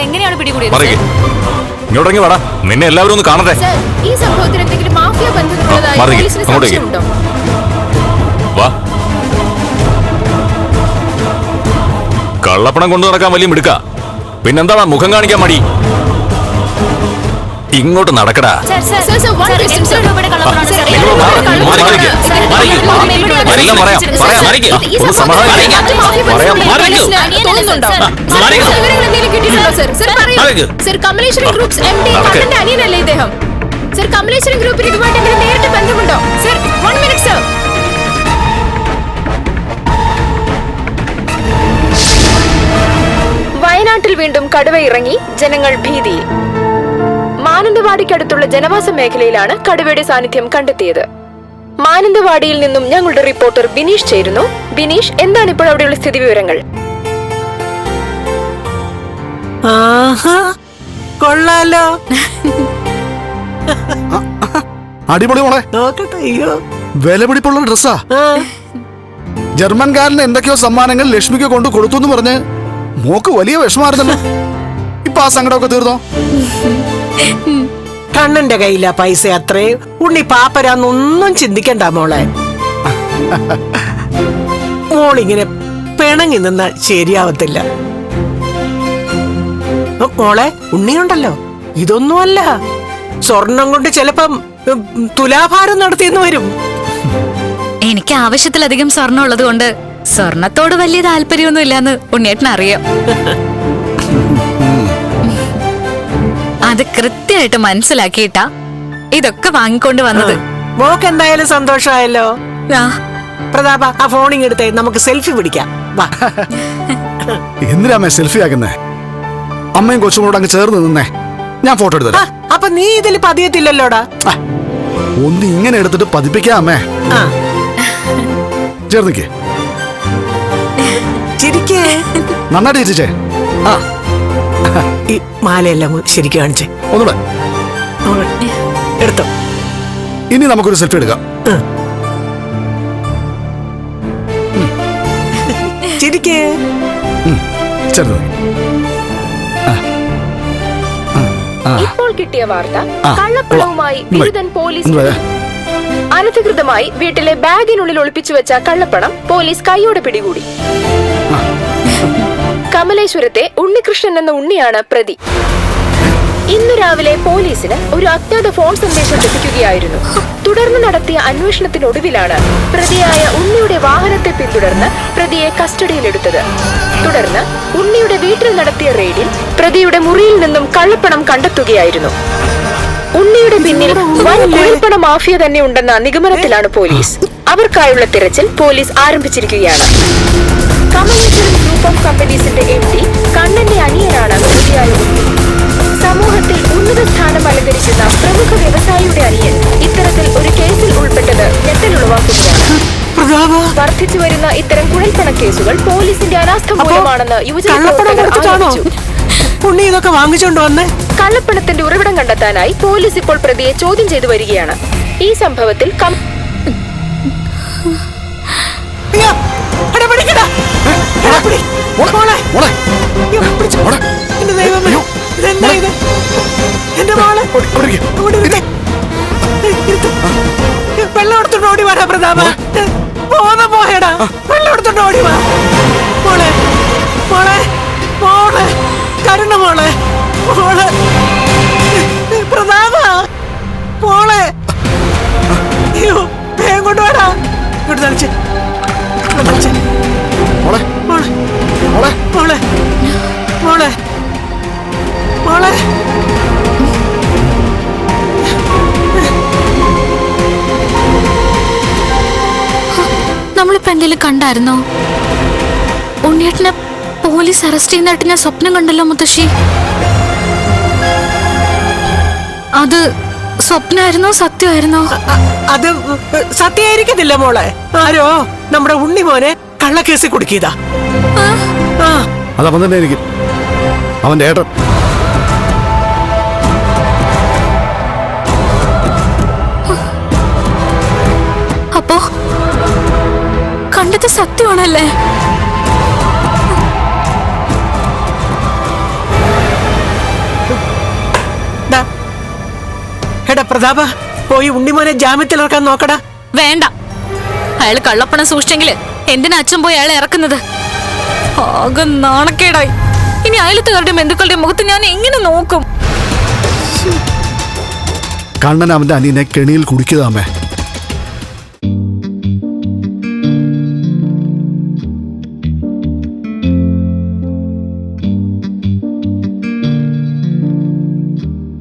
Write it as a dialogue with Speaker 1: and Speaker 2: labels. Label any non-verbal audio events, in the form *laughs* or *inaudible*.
Speaker 1: എങ്ങനെയാണ് പിടികൂടിയത്? സർ?
Speaker 2: വാടാ. നിന്നെ എല്ലാവരും ഒന്ന് കാണട്ടെ.
Speaker 3: ഈ സംഭവത്തിൽ എന്തെങ്കിലും മാഫിയ.
Speaker 2: വാ. കള്ളപ്പണം കൊണ്ടു നടക്കാൻ വലിയ മിടുക്ക. പിന്നെന്താടാ മുഖം കാണിക്കാൻ മടി? ഇങ്ങോട്ട് നടക്കടാ
Speaker 1: സർ,
Speaker 3: അനിയനല്ലേ ഇദ്ദേഹം ഗ്രൂപ്പിന് ഇതുമായിട്ട് എന്തെങ്കിലും നേരിട്ട് ബന്ധമുണ്ടോ സർ വൺ മിനിറ്റ് സർ വയനാട്ടിൽ വീണ്ടും കടുവ ഇറങ്ങി ജനങ്ങൾ ഭീതിയിൽ മാനന്തവാടിക്കടുത്തുള്ള ജനവാസ മേഖലയിലാണ് കടുവയുടെ സാന്നിധ്യം കണ്ടെത്തിയത്. മാനന്തവാടിയിൽ നിന്നും ഞങ്ങളുടെ റിപ്പോർട്ടർ ബിനീഷ് ചേരുന്നു. ബിനീഷ് എന്താണ് ഇപ്പോൾ അവിടെയുള്ള സ്ഥിതി വിവരങ്ങൾ?
Speaker 4: ആഹാ കൊള്ളാലോ.
Speaker 5: അടിപൊളി മോളെ. വിലപിടിപ്പുള്ള ഡ്രസ്സാ. ജർമ്മൻകാരന് എന്തൊക്കെയോ സമ്മാനങ്ങൾ ലക്ഷ്മിക്ക് കൊണ്ട് കൊടുത്തു എന്ന് പറഞ്ഞ് മോക്ക് വലിയ വിഷമായിരുന്നല്ലോ ഇപ്പൊ ആ സങ്കടമൊക്കെ തീർന്നോ?
Speaker 4: കണ്ണന്റെ കയ്യിലാ പൈസ അത്രേ. ഉണ്ണി പാപ്പരാന്നൊന്നും ചിന്തിക്കണ്ട മോളെ. മോളിങ്ങനെ പിണങ്ങി നിന്ന ശരിയാവത്തില്ല. മോളെ ഉണ്ണിയുണ്ടല്ലോ. ഇതൊന്നുമല്ല. സ്വർണം കൊണ്ട് ചിലപ്പം തുലാഭാരം നടത്തിയെന്ന് വരും.
Speaker 1: എനിക്ക് ആവശ്യത്തിലധികം സ്വർണം ഉള്ളത് കൊണ്ട് സ്വർണത്തോട് വലിയ താല്പര്യമൊന്നും ഇല്ലാന്ന് ഉണ്ണിയേട്ടൻ അറിയാം *laughs* അത് കൃത്യമായിട്ട് മനസ്സിലാക്കിയിട്ടാ ഇതൊക്കെ വാങ്ങിക്കൊണ്ട് വന്നത്.
Speaker 4: മോക്ക് എന്തായാലും സന്തോഷമായല്ലോ. പ്രതാപ ആ ഫോണിങ് എടുത്തേ നമുക്ക് സെൽഫി പിടിക്കാം. വാ.
Speaker 5: എന്തിനാ സെൽഫി ആക്കുന്നേ? അമ്മയും കൊച്ചും കൂടെ അങ്ങ് ചേർന്ന് നിന്നേ. ഞാൻ ഫോട്ടോ
Speaker 4: എടുത്തു
Speaker 5: എടുത്തരാം
Speaker 4: അപ്പൊ നീ ഇതിൽ പതിയത്തില്ലല്ലോടാ?
Speaker 5: ഒന്ന് ഇങ്ങനെ എടുത്തിട്ട് പതിപ്പിക്കാം അമ്മേ.
Speaker 4: ആ.
Speaker 5: ചേർന്നിക്കേ.
Speaker 4: ചിരിക്കേ.
Speaker 5: നന്നായിട്ട് ചിരിച്ചേ. ആ.
Speaker 4: ഈ മാലയെല്ലാം ശരിക്കും കാണിച്ചേ.
Speaker 5: ഒന്നുകൂടെ.
Speaker 4: എടുത്തോ.
Speaker 5: ഇനി നമുക്കൊരു സെൽഫി എടുക്കാം.
Speaker 4: ചിരിക്കേ
Speaker 5: ചേർന്ന്
Speaker 3: ഇപ്പോൾ കിട്ടിയ വാർത്ത കള്ളപ്പണവുമായി
Speaker 5: കൊള്ളാം.
Speaker 3: ബിരുദൻ പോലീസ് അനധികൃതമായി വീട്ടിലെ ബാഗിനുള്ളിൽ ഒളിപ്പിച്ചു വെച്ച കള്ളപ്പണം പോലീസ് കൈയോടെ പിടികൂടി. കമലേശ്വരത്തെ ഉണ്ണികൃഷ്ണൻ എന്ന ഉണ്ണിയാണ് പ്രതി. ഇന്നു രാവിലെ പോലീസിന് ഒരു അജ്ഞാത ഫോൺ സന്ദേശം ലഭിക്കുകയായിരുന്നു. തുടർന്ന് നടത്തിയ അന്വേഷണത്തിനൊടുവിലാണ് പ്രതിയായ ഉണ്ണിയുടെ വാഹനത്തെ പിന്തുടർന്ന് പ്രതിയെ കസ്റ്റഡിയിലെടുത്തത്. തുടർന്ന് ഉണ്ണിയുടെ വീട്ടിൽ നടത്തിയ റെയ്ഡിൽ പ്രതിയുടെ മുറിയിൽ നിന്നും കള്ളപ്പണം കണ്ടെത്തുകയായിരുന്നു. ഉണ്ണിയുടെ പിന്നിൽ വൻ കുഴൽപ്പണ മാഫിയ തന്നെ ഉണ്ടെന്ന നിഗമനത്തിലാണ് പോലീസ്. അവർക്കായുള്ള തിരച്ചിൽ പോലീസ് ആരംഭിച്ചിരിക്കുകയാണ്. കമലേശ്വരം ഗ്രൂപ്പ് ഓഫ് കമ്പനീസിന്റെ എം ഡി കണ്ണന്റെ അനിയനാണ് പ്രതിയായ സമൂഹത്തിൽ ഉന്നത സ്ഥാനം അലങ്കരിക്കുന്ന പ്രമുഖ വ്യവസായിയുടെ അനിയൻ ഇത്തരത്തിൽ ഒരു കേസിൽ ഉൾപ്പെട്ടത് ഞെട്ടലുളവാക്കുകയാണ് വർദ്ധിച്ചു വരുന്ന ഇത്തരം കുഴൽപ്പണ കേസുകൾ പോലീസിന്റെ അനാസ്ഥ മൂലമാണെന്ന് യുവജന പ്രവർത്തകർ ആരോപിച്ചു.
Speaker 4: ഉണ്ണി ഇതൊക്കെ വാങ്ങിച്ചോണ്ട് വന്നേ?
Speaker 3: കള്ളപ്പണത്തിന്റെ ഉറവിടം കണ്ടെത്താനായി പോലീസ് ഇപ്പോൾ പ്രതിയെ ചോദ്യം ചെയ്തു വരികയാണ്. ഈ സംഭവത്തിൽ വെള്ളം
Speaker 4: അയ്യോ, എടാ പിടിക്കടാ. എടാ പിടി. ഇങ്ങോട്ട് തളിച്ച് തളിച്ച്
Speaker 5: മോളെ.
Speaker 4: മോളെ.
Speaker 5: മോളെ.
Speaker 4: മോളെ. മോളെ. മോളെ.
Speaker 1: നമ്മളിപ്പോ എന്തെങ്കിലും കണ്ടായിരുന്നോ? ഉണ്ണിയേട്ടനെ പോലീസ് അറസ്റ്റ് ചെയ്യുന്നതായിട്ട് ഞാൻ സ്വപ്നം കണ്ടല്ലോ മുത്തശ്ശി. അത് സ്വപ്നമായിരുന്നോ സത്യമായിരുന്നോ?
Speaker 4: അത് സത്യായിരിക്കത്തില്ല മോളെ. ആരോ നമ്മുടെ ഉണ്ണി മോനെ കള്ളക്കേസിൽ കുടുക്കിയതാ. അതപ്പം
Speaker 5: അതവൻ തന്നെ എനിക്ക് അവന്റെ ഏട്ടൻ.
Speaker 1: അപ്പോ കണ്ടത് സത്യമാണല്ലേ?
Speaker 4: എടാ പ്രതാപ പോയി ഉണ്ണിമോനെ ജാമ്യത്തിലിറക്കാൻ നോക്കടാ.
Speaker 1: വേണ്ട. അയാൾ കള്ളപ്പണം സൂക്ഷിച്ചെങ്കിൽ എന്തിനാ അച്ഛൻ പോയി അയാളെ ഇറക്കുന്നത്? ആകെ നാണക്കേടായി. ഇനി അയലത്തുകാരുടെ ബന്ധുക്കളുടെ മുഖത്ത് ഞാൻ എങ്ങനെ നോക്കും?
Speaker 5: കണ്ണൻ അവന്റെ അനിയനെ കെണിയിൽ കുടിക്കുതാമേ